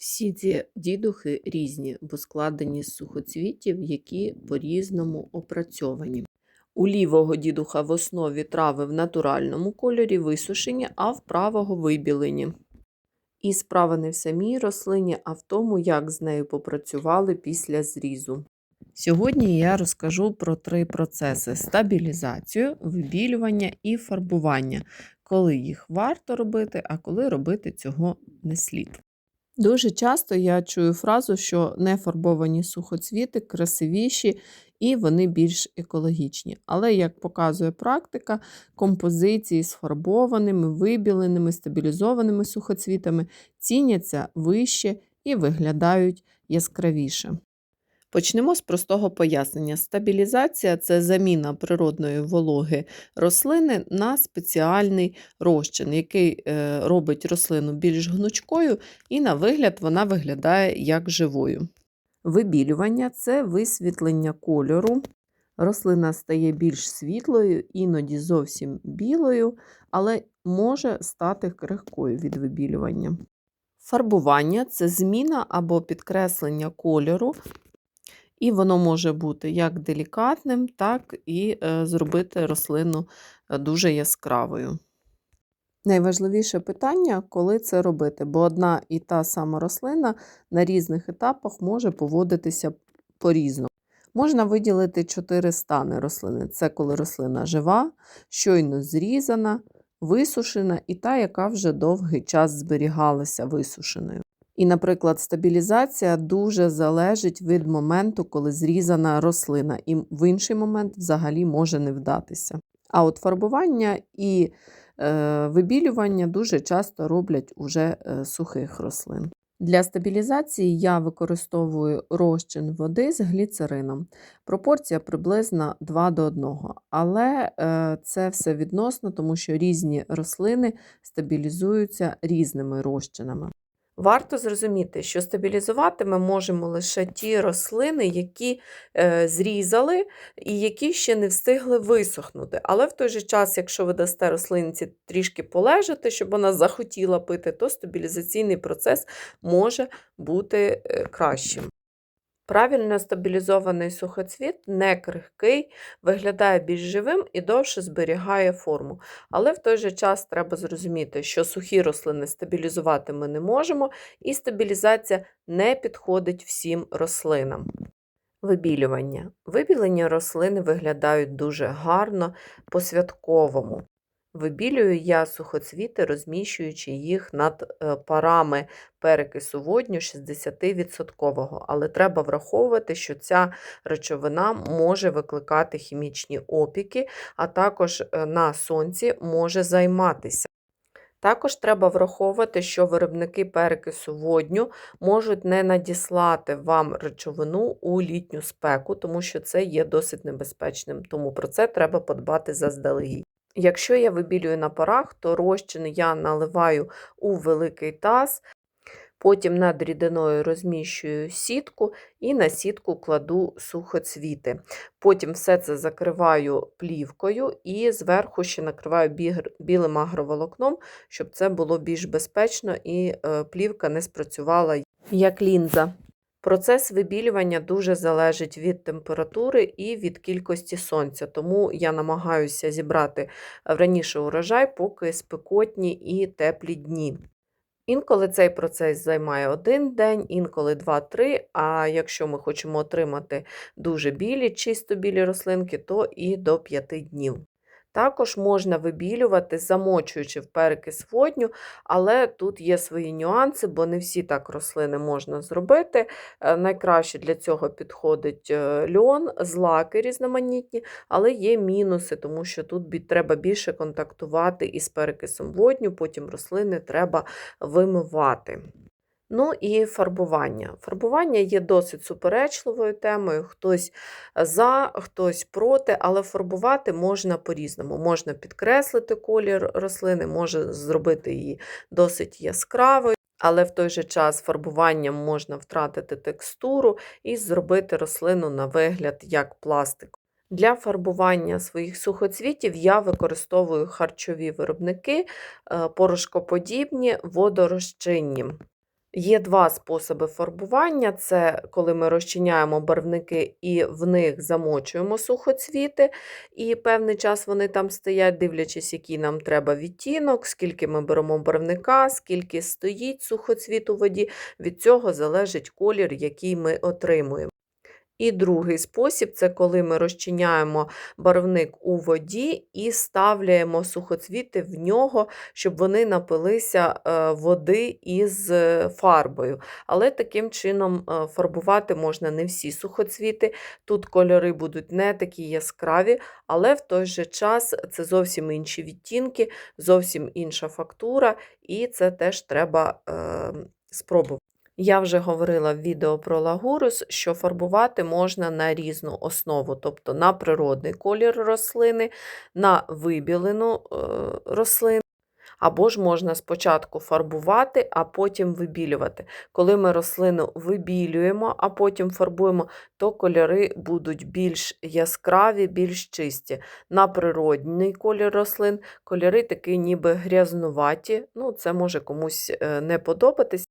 Всі ці дідухи різні, бо складені з сухоцвітів, які по-різному опрацьовані. У лівого дідуха в основі трави в натуральному кольорі висушені, а в правого вибілені. І справа не в самій рослині, а в тому, як з нею попрацювали після зрізу. Сьогодні я розкажу про три процеси: стабілізацію, вибілювання і фарбування, коли їх варто робити, а коли робити цього не слід. Дуже часто я чую фразу, що нефарбовані сухоцвіти красивіші і вони більш екологічні. Але, як показує практика, композиції з фарбованими, вибіленими, стабілізованими сухоцвітами ціняться вище і виглядають яскравіше. Почнемо з простого пояснення. Стабілізація це заміна природної вологи рослини на спеціальний розчин, який е, робить рослину більш гнучкою, і на вигляд вона виглядає як живою. Вибілювання це висвітлення кольору. Рослина стає більш світлою, іноді зовсім білою, але може стати крихкою від вибілювання. Фарбування це зміна або підкреслення кольору, і воно може бути як делікатним, так і е, зробити рослину е, дуже яскравою. Найважливіше питання, коли це робити, бо одна і та сама рослина на різних етапах може поводитися по-різному. Можна виділити чотири стани рослини: це коли рослина жива, щойно зрізана, висушена і та, яка вже довгий час зберігалася висушеною. І, наприклад, стабілізація дуже залежить від моменту, коли зрізана рослина, і в інший момент взагалі може не вдатися. А от фарбування і е, вибілювання дуже часто роблять уже е, сухих рослин. Для стабілізації я використовую розчин води з гліцерином. Пропорція приблизно 2 до 1. Але е, це все відносно, тому що різні рослини стабілізуються різними розчинами. Варто зрозуміти, що стабілізувати ми можемо лише ті рослини, які е, зрізали і які ще не встигли висохнути. Але в той же час, якщо ви дасте рослинці трішки полежати, щоб вона захотіла пити, то стабілізаційний процес може бути е, кращим. Правильно стабілізований сухоцвіт не крихкий, виглядає більш живим і довше зберігає форму. Але в той же час треба зрозуміти, що сухі рослини стабілізувати ми не можемо, і стабілізація не підходить всім рослинам. Вибілювання. Вибілення рослини виглядають дуже гарно по-святковому. Вибілюю я сухоцвіти, розміщуючи їх над е, парами перекису водню 60%, але треба враховувати, що ця речовина може викликати хімічні опіки, а також е, на сонці може займатися. Також треба враховувати, що виробники перекису водню можуть не надіслати вам речовину у літню спеку, тому що це є досить небезпечним, тому про це треба подбати заздалегідь. Якщо я вибілюю на парах, то розчин я наливаю у великий таз, потім над рідиною розміщую сітку і на сітку кладу сухоцвіти. Потім все це закриваю плівкою і зверху ще накриваю білим агроволокном, щоб це було більш безпечно і е, плівка не спрацювала як лінза. Процес вибілювання дуже залежить від температури і від кількості сонця, тому я намагаюся зібрати раніше урожай, поки спекотні і теплі дні. Інколи цей процес займає один день, інколи 2-3, а якщо ми хочемо отримати дуже білі, чисто білі рослинки, то і до 5 днів. Також можна вибілювати, замочуючи в перекис водню, але тут є свої нюанси, бо не всі так рослини можна зробити. Е, найкраще для цього підходить е, льон, злаки різноманітні, але є мінуси, тому що тут треба більше контактувати із перекисом водню, потім рослини треба вимивати. Ну і фарбування. Фарбування є досить суперечливою темою, хтось за, хтось проти, але фарбувати можна по-різному. Можна підкреслити колір рослини, може зробити її досить яскравою. Але в той же час фарбуванням можна втратити текстуру і зробити рослину на вигляд як пластик. Для фарбування своїх сухоцвітів я використовую харчові виробники, е, порошкоподібні, водорозчинні. Є два способи фарбування: це коли ми розчиняємо барвники і в них замочуємо сухоцвіти, і певний час вони там стоять, дивлячись, який нам треба відтінок, скільки ми беремо барвника, скільки стоїть сухоцвіт у воді. Від цього залежить колір, який ми отримуємо. І другий спосіб це коли ми розчиняємо барвник у воді і ставляємо сухоцвіти в нього, щоб вони напилися е, води із е, фарбою. Але таким чином е, фарбувати можна не всі сухоцвіти. Тут кольори будуть не такі яскраві, але в той же час це зовсім інші відтінки, зовсім інша фактура, і це теж треба спробувати. Я вже говорила в відео про лагурус, що фарбувати можна на різну основу, тобто на природний колір рослини, на вибілену е, рослину. Або ж можна спочатку фарбувати, а потім вибілювати. Коли ми рослину вибілюємо, а потім фарбуємо, то кольори будуть більш яскраві, більш чисті. На природний колір рослин кольори такі ніби грязнуваті, ну це може комусь е, не подобатись.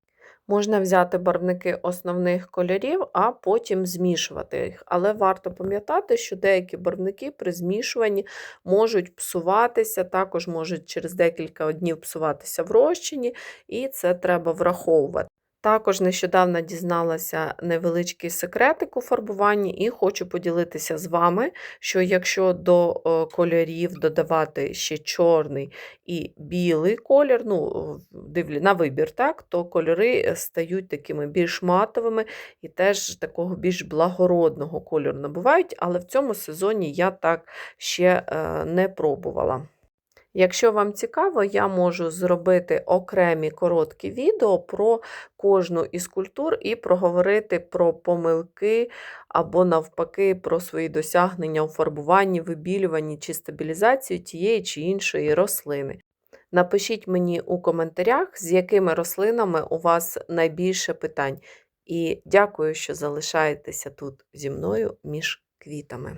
Можна взяти барвники основних кольорів, а потім змішувати їх. Але варто пам'ятати, що деякі барвники при змішуванні можуть псуватися, також можуть через декілька днів псуватися в розчині, і це треба враховувати. Також нещодавно дізналася невеличкий секретик у фарбуванні, і хочу поділитися з вами, що якщо до е, кольорів додавати ще чорний і білий колір, ну, дивлі, на вибір, так, то кольори стають такими більш матовими і теж такого більш благородного кольору набувають, але в цьому сезоні я так ще е, не пробувала. Якщо вам цікаво, я можу зробити окремі короткі відео про кожну із культур і проговорити про помилки або, навпаки, про свої досягнення у фарбуванні, вибілюванні чи стабілізації тієї чи іншої рослини. Напишіть мені у коментарях, з якими рослинами у вас найбільше питань. І дякую, що залишаєтеся тут зі мною між квітами.